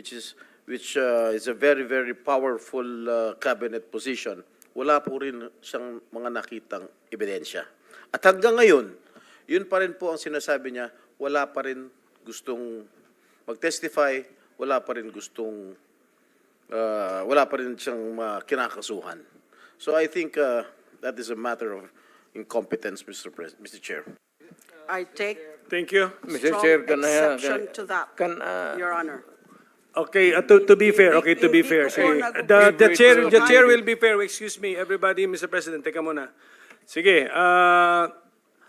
which is which uh, is a very very powerful uh, cabinet position, wala po rin siyang mga nakitang ebidensya. At hanggang ngayon, yun pa rin po ang sinasabi niya, wala pa rin gustong mag-testify, wala pa rin gustong uh, wala pa rin siyang uh, kinakasuhan. So I think uh, that is a matter of incompetence, Mr. Pres- Mr. Chair. I take Thank you. Mr. Chair, can I, exception can, to that, can, uh, Your Honor. Okay, uh, to, to be fair, okay, to be fair. Sige. The, the chair, the chair will be fair. Excuse me, everybody, Mr. President, teka muna. Sige, uh,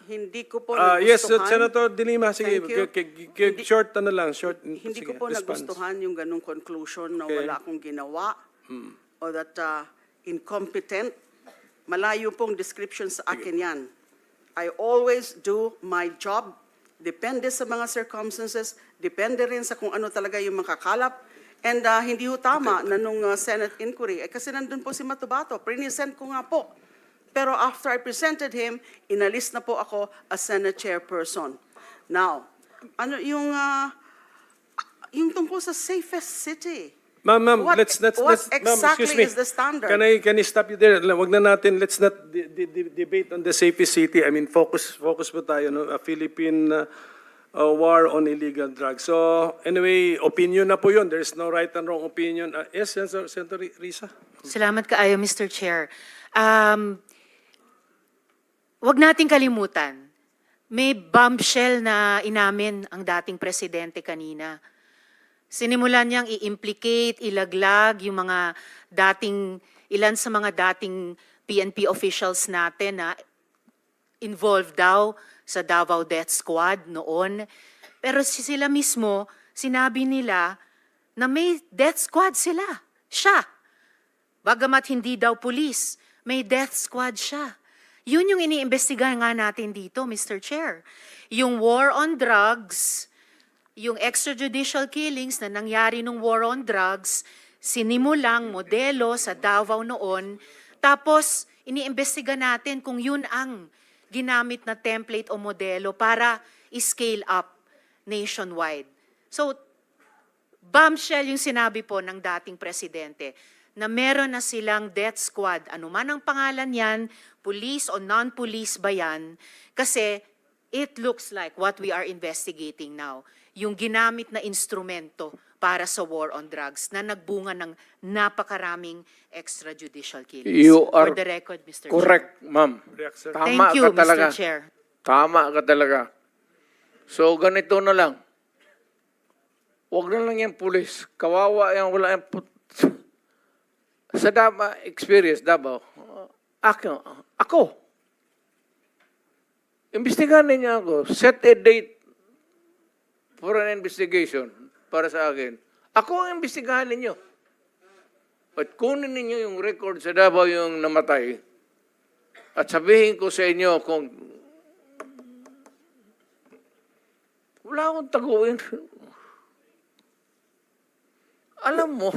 Hindi ko po uh, yes, nagustuhan. Senator De Lima, sige, Thank you. k- k- k- Hindi- short ano lang, short, Hindi sige, ko po response. nagustuhan yung ganong conclusion na Okay. Hmm. wala akong ginawa o that uh, incompetent. Malayo pong description sa akin yan. I always do my job. Depende sa mga circumstances, depende rin sa kung ano talaga yung makakalap. And uh, hindi ho tama na nung uh, Senate inquiry, eh, kasi nandun po si Matubato, present ko nga po. Pero after I presented him, inalis na po ako as Senate chairperson. Now, ano yung, uh, yung tungkol sa safest city. Ma'am, ma'am, What- let's, let's, what let's, ma'am, excuse exactly me. is the standard? Can I, can I stop you there? Wag na natin, let's not de- de- de- debate on the safest city. I mean, focus, focus po tayo, no? A Philippine uh, uh, war on illegal drugs. So, anyway, opinion na po yun. There's no right and wrong opinion. Uh, yes, Senator, Senator Risa? Salamat kaayo, Mr. Chair. Um, wag nating kalimutan, may bombshell na inamin ang dating presidente kanina. Sinimulan niyang i-implicate, ilaglag yung mga dating, ilan sa mga dating PNP officials natin na involved daw sa Davao Death Squad noon. Pero si sila mismo, sinabi nila na may death squad sila. Siya. Bagamat hindi daw pulis, may death squad siya. Yun yung iniimbestigahan nga natin dito, Mr. Chair. Yung war on drugs, yung extrajudicial killings na nangyari nung war on drugs, sinimulang modelo sa Davao noon, tapos iniimbestiga natin kung yun ang ginamit na template o modelo para i-scale up nationwide. So, bombshell yung sinabi po ng dating presidente na meron na silang death squad, anuman ang pangalan yan, police o non-police ba yan, kasi it looks like what we are investigating now, yung ginamit na instrumento para sa war on drugs na nagbunga ng napakaraming extrajudicial killings. You are For the record, Mr. Correct, ma'am. Tama Thank you, ka talaga. Mr. Chair. Tama ka talaga. So, ganito na lang. Huwag na lang yung pulis. Kawawa yan, wala yung put... Sa Dama experience, Davao, ako, ako, imbestigahan ninyo ako, set a date for an investigation para sa akin. Ako ang imbestigahan ninyo. At kunin ninyo yung record sa Davao yung namatay. At sabihin ko sa inyo kung wala akong taguin. Alam mo,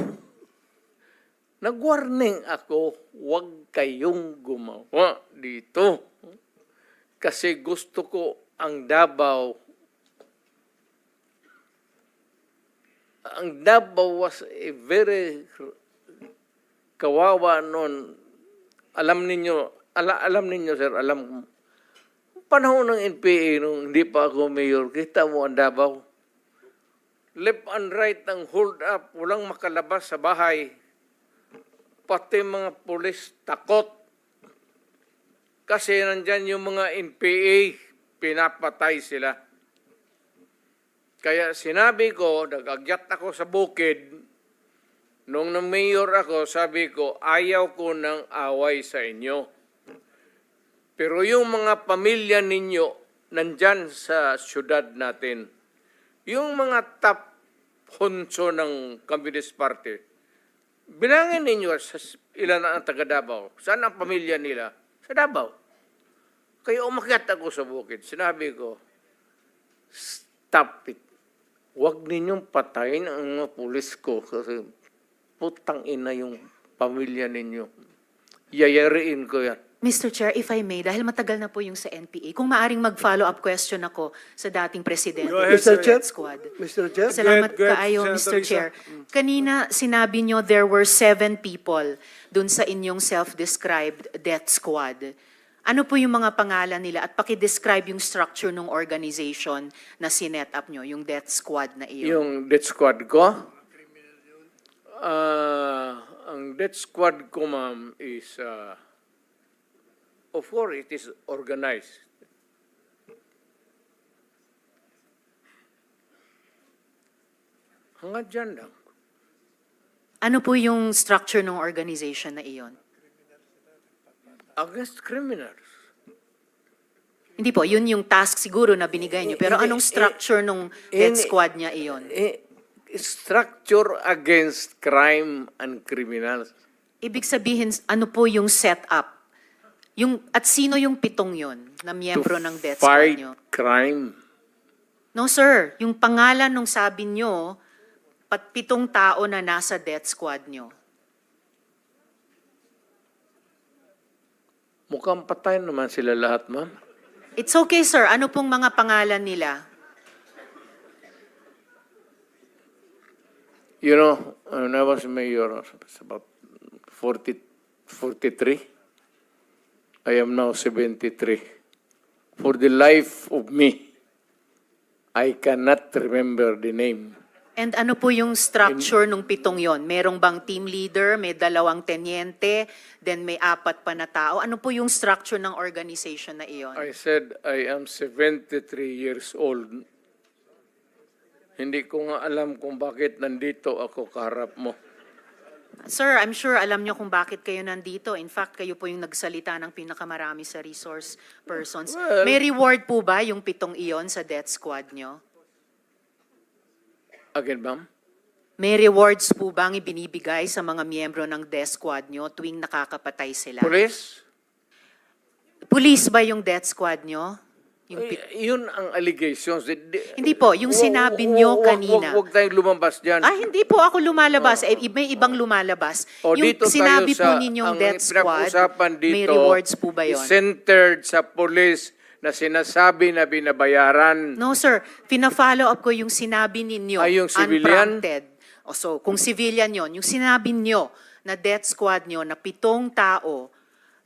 nag-warning ako, huwag kayong gumawa dito. Kasi gusto ko ang Davao. Ang Davao was a very kawawa noon. Alam ninyo, ala, alam ninyo sir, alam panahon ng NPA nung hindi pa ako mayor, kita mo ang Davao. Left and right ang hold up, walang makalabas sa bahay. Pati mga pulis takot. Kasi nandyan yung mga NPA, pinapatay sila. Kaya sinabi ko, nag-agyat ako sa bukid, nung na mayor ako, sabi ko, ayaw ko ng away sa inyo. Pero yung mga pamilya ninyo nandyan sa syudad natin, yung mga top honso ng Communist Party, bilangin ninyo sa ilan ang taga Davao. Saan ang pamilya nila? Sa Davao. Kaya umakyat ako sa bukid. Sinabi ko, stop it. Huwag ninyong patayin ang mga pulis ko kasi putang ina yung pamilya ninyo. Yayariin ko yan. Mr. Chair, if I may, dahil matagal na po yung sa NPA, kung maaring mag-follow up question ako sa dating presidente ahead. Death Chair. Squad. Mr. Chair? Salamat Go ahead, kaayo, Senator Mr. Chair. Kanina, sinabi nyo there were seven people dun sa inyong self-described death squad. Ano po yung mga pangalan nila at paki-describe yung structure ng organization na sinet up nyo, yung death squad na iyon? Yung death squad ko? Ah, ang death squad ko, ma'am, is, uh, of course, it is organized. Hanggang dyan lang. Ano po yung structure ng organization na iyon? Against criminals. Hindi po, yun yung task siguro na binigay nyo. Pero anong structure nung death ini- squad niya iyon? Eh, structure against crime and criminals. Ibig sabihin, ano po yung setup? Yung, at sino yung pitong yon na miyembro ng death squad fight nyo? crime. No, sir. Yung pangalan nung sabi nyo, pat pitong tao na nasa death squad nyo. Mukhang patay naman sila lahat, ma'am. It's okay, sir. Ano pong mga pangalan nila? You know, when I was mayor, it's about 40, 43. I am now 73. For the life of me, I cannot remember the name. And ano po yung structure nung pitong yon? Merong bang team leader, may dalawang tenyente, then may apat pa na tao? Ano po yung structure ng organization na iyon? I said I am 73 years old. Hindi ko nga alam kung bakit nandito ako kaharap mo. Sir, I'm sure alam nyo kung bakit kayo nandito. In fact, kayo po yung nagsalita ng pinakamarami sa resource persons. Well- May reward po ba yung pitong iyon sa death squad nyo? Again, ma'am? May rewards po bang ibinibigay sa mga miyembro ng death squad nyo tuwing nakakapatay sila? Police? Police ba yung death squad nyo? Yung Eh, yun ang allegations. Di- di- Hindi po, yung sinabi nyo kanina. Wag, wag tayong lumabas dyan. Ah, hindi po ako lumalabas. Eh, may ibang lumalabas. O yung dito sinabi tayo sa, po ninyong death squad, dito may rewards po ba yon? centered sa police na sinasabi na binabayaran. No, sir. Pina-follow up ko yung sinabi ninyo. Ay, yung civilian? Unprompted. O so, kung civilian yon, yung sinabi nyo na death squad nyo na pitong tao,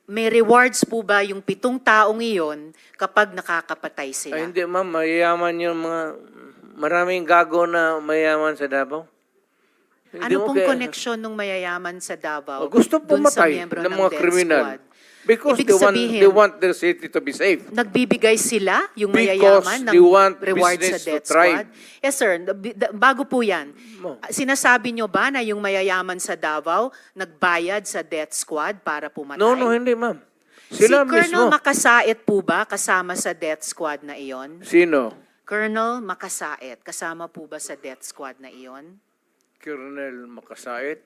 may rewards po ba yung pitong taong iyon kapag nakakapatay sila? Ay, hindi ma'am, mayayaman yung mga, maraming gago na mayayaman sa Davao. Hindi ano pong kaya- connection ng mayayaman sa Davao O, gusto pumatay ng ng mga kriminal. squad? Because Ibig they want, sabihin- they want their city to be safe. Nagbibigay sila, yung Because mayayaman, ng they want reward sa business to death thrive. squad? Yes, sir. Bago po yan, Mo. sinasabi nyo ba na yung mayayaman sa Davao nagbayad sa death squad para pumatay? No, no, hindi ma'am. Si Sila Colonel mismo. Makasait po ba kasama sa death squad na iyon? Sino? Colonel Makasait, kasama po ba sa death squad na iyon? Colonel Makasait.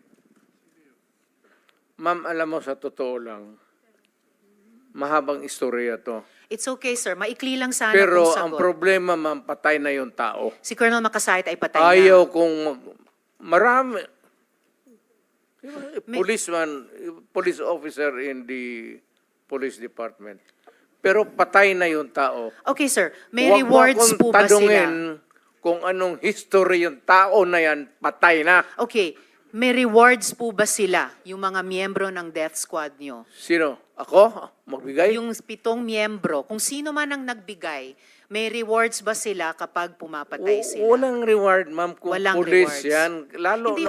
Ma'am, alam mo sa totoo lang, mahabang istorya to. It's okay, sir. Maikli lang sana Pero kung ang sagot. problema, ma'am, patay na yung tao. si Colonel Makasait ay patay Ayaw na. kung mag- marami. May- Policeman, police officer in the police department. Pero patay na yung tao. Okay, sir. May Huwag mo rewards akong po ba sila? tanungin kung anong history yung tao na yan, patay na. Okay. May rewards po ba sila, yung mga miyembro ng death squad nyo? Sino? Ako? Magbigay? Yung pitong miyembro, kung sino man ang nagbigay, may rewards ba sila kapag pumapatay sila? Walang reward, ma'am. Kung Walang police rewards. yan, lalo Hindi